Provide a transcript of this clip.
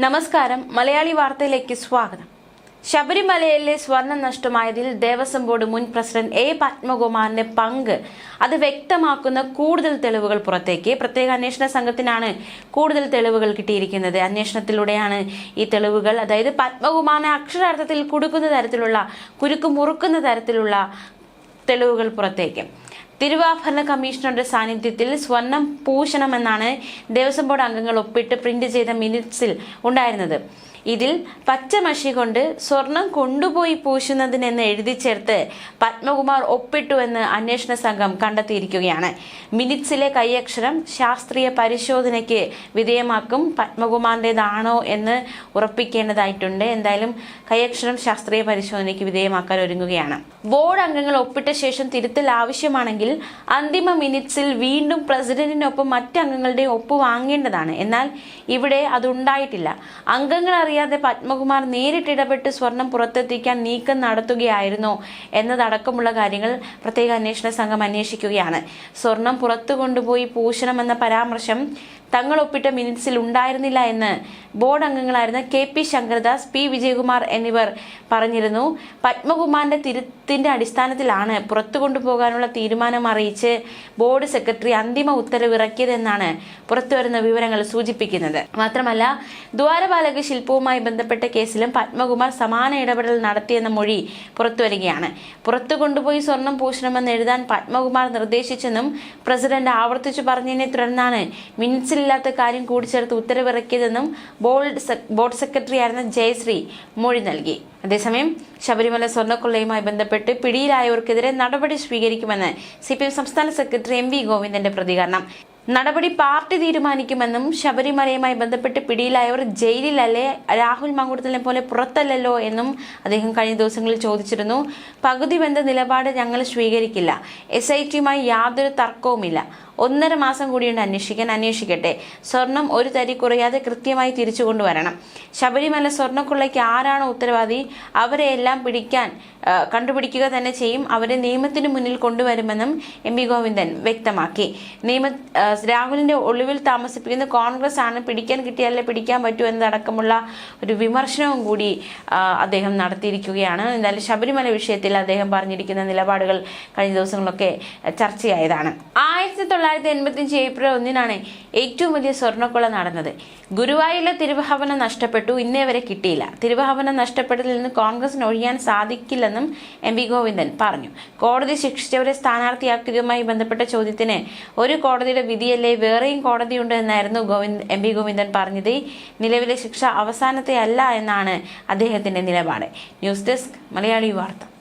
നമസ്കാരം. മലയാളി വാർത്തയിലേക്ക് സ്വാഗതം. ശബരിമലയിലെ സ്വർണം നഷ്ടമായതിൽ ദേവസ്വം ബോർഡ് മുൻ പ്രസിഡന്റ് എ പത്മകുമാറിന്റെ പങ്ക്. അത് വ്യക്തമാക്കുന്ന കൂടുതൽ തെളിവുകൾ പുറത്തേക്ക്. പ്രത്യേക അന്വേഷണ സംഘത്തിനാണ് കൂടുതൽ തെളിവുകൾ കിട്ടിയിരിക്കുന്നത്. അന്വേഷണത്തിലൂടെയാണ് ഈ തെളിവുകൾ. അതായത് പത്മകുമാറിനെ അക്ഷരാർത്ഥത്തിൽ കുടുക്കുന്ന തരത്തിലുള്ള കുരുക്കു മുറുക്കുന്ന തരത്തിലുള്ള തെളിവുകൾ പുറത്തേക്ക്. തിരുവാഭരണ കമ്മീഷണറുടെ സാന്നിധ്യത്തിൽ സ്വർണം പൂശണമെന്നാണ് ദേവസ്വം ബോർഡ് അംഗങ്ങൾ ഒപ്പിട്ട് പ്രിന്റ് ചെയ്ത മിനിറ്റ്സിൽ ഉണ്ടായിരുന്നത്. ഇതിൽ പച്ചമഷി കൊണ്ട് സ്വർണം കൊണ്ടുപോയി പൂശുന്നതിനെന്ന് എഴുതി ചേർത്ത് പത്മകുമാർ ഒപ്പിട്ടു എന്ന് അന്വേഷണ സംഘം കണ്ടെത്തിയിരിക്കുകയാണ്. മിനിറ്റ്സിലെ കൈയക്ഷരം ശാസ്ത്രീയ പരിശോധനയ്ക്ക് വിധേയമാക്കും പത്മകുമാറിന്റെതാണോ എന്ന് ഉറപ്പിക്കേണ്ടതായിട്ടുണ്ട്. എന്തായാലും കൈയക്ഷരം ശാസ്ത്രീയ പരിശോധനയ്ക്ക് വിധേയമാക്കാൻ ഒരുങ്ങുകയാണ്. ബോർഡ് അംഗങ്ങൾ ഒപ്പിട്ട ശേഷം തിരുത്തൽ ആവശ്യമാണെങ്കിൽ അന്തിമ മിനിറ്റ്സിൽ വീണ്ടും പ്രസിഡന്റിനൊപ്പം മറ്റ് അംഗങ്ങളുടെ ഒപ്പ് വാങ്ങേണ്ടതാണ്. എന്നാൽ ഇവിടെ അതുണ്ടായിട്ടില്ല. അംഗങ്ങൾ അറിയാതെ പത്മകുമാർ നേരിട്ട് ഇടപെട്ട് സ്വർണം പുറത്തെത്തിക്കാൻ നീക്കം നടത്തുകയായിരുന്നു എന്നതടക്കമുള്ള കാര്യങ്ങൾ പ്രത്യേക അന്വേഷണ സംഘം അന്വേഷിക്കുകയാണ്. സ്വർണം പുറത്തു കൊണ്ടുപോയി പൂശണമെന്ന പരാമർശം തങ്ങൾ ഒപ്പിട്ട മിനിറ്റ്സിൽ ഉണ്ടായിരുന്നില്ല എന്ന് board അംഗങ്ങളായിരുന്ന K P Sankaradas P Vijayakumar എന്നിവർ പറഞ്ഞിരുന്നു. പത്മകുമാറിന്റെ തിരുത്തിന്റെ അടിസ്ഥാനത്തിലാണ് പുറത്തു കൊണ്ടുപോകാനുള്ള തീരുമാനം അറിയിച്ച് ബോർഡ് സെക്രട്ടറി അന്തിമ ഉത്തരവ് ഇറക്കിയതെന്നാണ് പുറത്തുവരുന്ന വിവരങ്ങൾ സൂചിപ്പിക്കുന്നത്. മാത്രമല്ല ദ്വാരപാലക ശില്പവുമായി ബന്ധപ്പെട്ട കേസിലും പത്മകുമാർ സമാന ഇടപെടൽ നടത്തിയെന്ന മൊഴി പുറത്തുവരികയാണ് പുറത്തു കൊണ്ടുപോയി സ്വർണം പൂശണമെന്ന് എഴുതാൻ പത്മകുമാർ നിർദ്ദേശിച്ചെന്നും പ്രസിഡന്റ് ആവർത്തിച്ചു പറഞ്ഞതിനെ തുടർന്നാണ് മിനിറ്റ്സിലില്ലാത്ത കാര്യം കൂടിച്ചേർത്ത് ഉത്തരവിറക്കിയതെന്നും ബോർഡ് ബോർഡ് സെക്രട്ടറി ആയിരുന്ന ജയശ്രീ മൊഴി നൽകി. അതേസമയം ശബരിമല സ്വർണക്കൊള്ളയുമായി ബന്ധപ്പെട്ട് പിടിയിലായവർക്കെതിരെ നടപടി സ്വീകരിക്കുമെന്ന് സി സംസ്ഥാന സെക്രട്ടറി എം വി ഗോവിന്ദന്റെ പ്രതികരണം. നടപടി പാർട്ടി തീരുമാനിക്കുമെന്നും ശബരിമലയുമായി ബന്ധപ്പെട്ട് പിടിയിലായവർ ജയിലിലല്ലേ? രാഹുൽ മങ്കുടത്തിനെ പോലെ പുറത്തല്ലല്ലോ എന്നും അദ്ദേഹം കഴിഞ്ഞ ദിവസങ്ങളിൽ ചോദിച്ചിരുന്നു. പകുതി ബന്ധ നിലപാട് ഞങ്ങൾ സ്വീകരിക്കില്ല. എസ് ഐ ടിയുമായി യാതൊരു തർക്കവുമില്ല. ഒന്നര മാസം കൂടിയുണ്ട് അന്വേഷിക്കാൻ. അന്വേഷിക്കട്ടെ. സ്വർണം ഒരു തരി കുറയാതെ കൃത്യമായി തിരിച്ചു കൊണ്ടുവരണം. ശബരിമല സ്വർണക്കൊള്ളയ്ക്ക് ആരാണോ ഉത്തരവാദി? അവരെ എല്ലാം പിടിക്കാൻ കണ്ടുപിടിക്കുക തന്നെ ചെയ്യും. അവരെ നിയമത്തിന് മുന്നിൽ കൊണ്ടുവരുമെന്നും എം വി ഗോവിന്ദൻ വ്യക്തമാക്കി. നിയമ രാഹുലിന്റെ ഒളിവിൽ താമസിപ്പിക്കുന്ന കോൺഗ്രസ് ആണ് പിടിക്കാൻ കിട്ടിയാലേ പിടിക്കാൻ പറ്റൂ എന്നതടക്കമുള്ള ഒരു വിമർശനവും കൂടി അദ്ദേഹം നടത്തിയിരിക്കുകയാണ്. എന്തായാലും ശബരിമല വിഷയത്തിൽ അദ്ദേഹം പറഞ്ഞിരിക്കുന്ന നിലപാടുകൾ കഴിഞ്ഞ ദിവസങ്ങളൊക്കെ ചർച്ചയായതാണ്. ആയിരത്തി തൊള്ളായിരത്തി എൺപത്തിയഞ്ച് ഏപ്രിൽ ഒന്നിനാണ് ഏറ്റവും വലിയ സ്വർണക്കൊള്ള നടന്നത്. ഗുരുവായൂരിലെ തിരുവഹവനം നഷ്ടപ്പെട്ടു ഇന്നേ വരെ കിട്ടിയില്ല. തിരുവഹവനം നഷ്ടപ്പെട്ടതിൽ നിന്ന് കോൺഗ്രസിന് ഒഴിയാൻ സാധിക്കില്ലെന്നും എം വി ഗോവിന്ദൻ പറഞ്ഞു. കോടതി ശിക്ഷിച്ചവരെ സ്ഥാനാർത്ഥിയാക്കിയതുമായി ബന്ധപ്പെട്ട ചോദ്യത്തിന് ഒരു കോടതിയുടെ വിധിയല്ലേ വേറെയും കോടതിയുണ്ട് എന്നായിരുന്നു ഗോവിന്ദ് എം ബി ഗോവിന്ദൻ പറഞ്ഞത്. നിലവിലെ ശിക്ഷ അവസാനത്തെ അല്ല എന്നാണ് അദ്ദേഹത്തിന്റെ നിലപാട്. ന്യൂസ് ഡെസ്ക് മലയാളി വാർത്ത.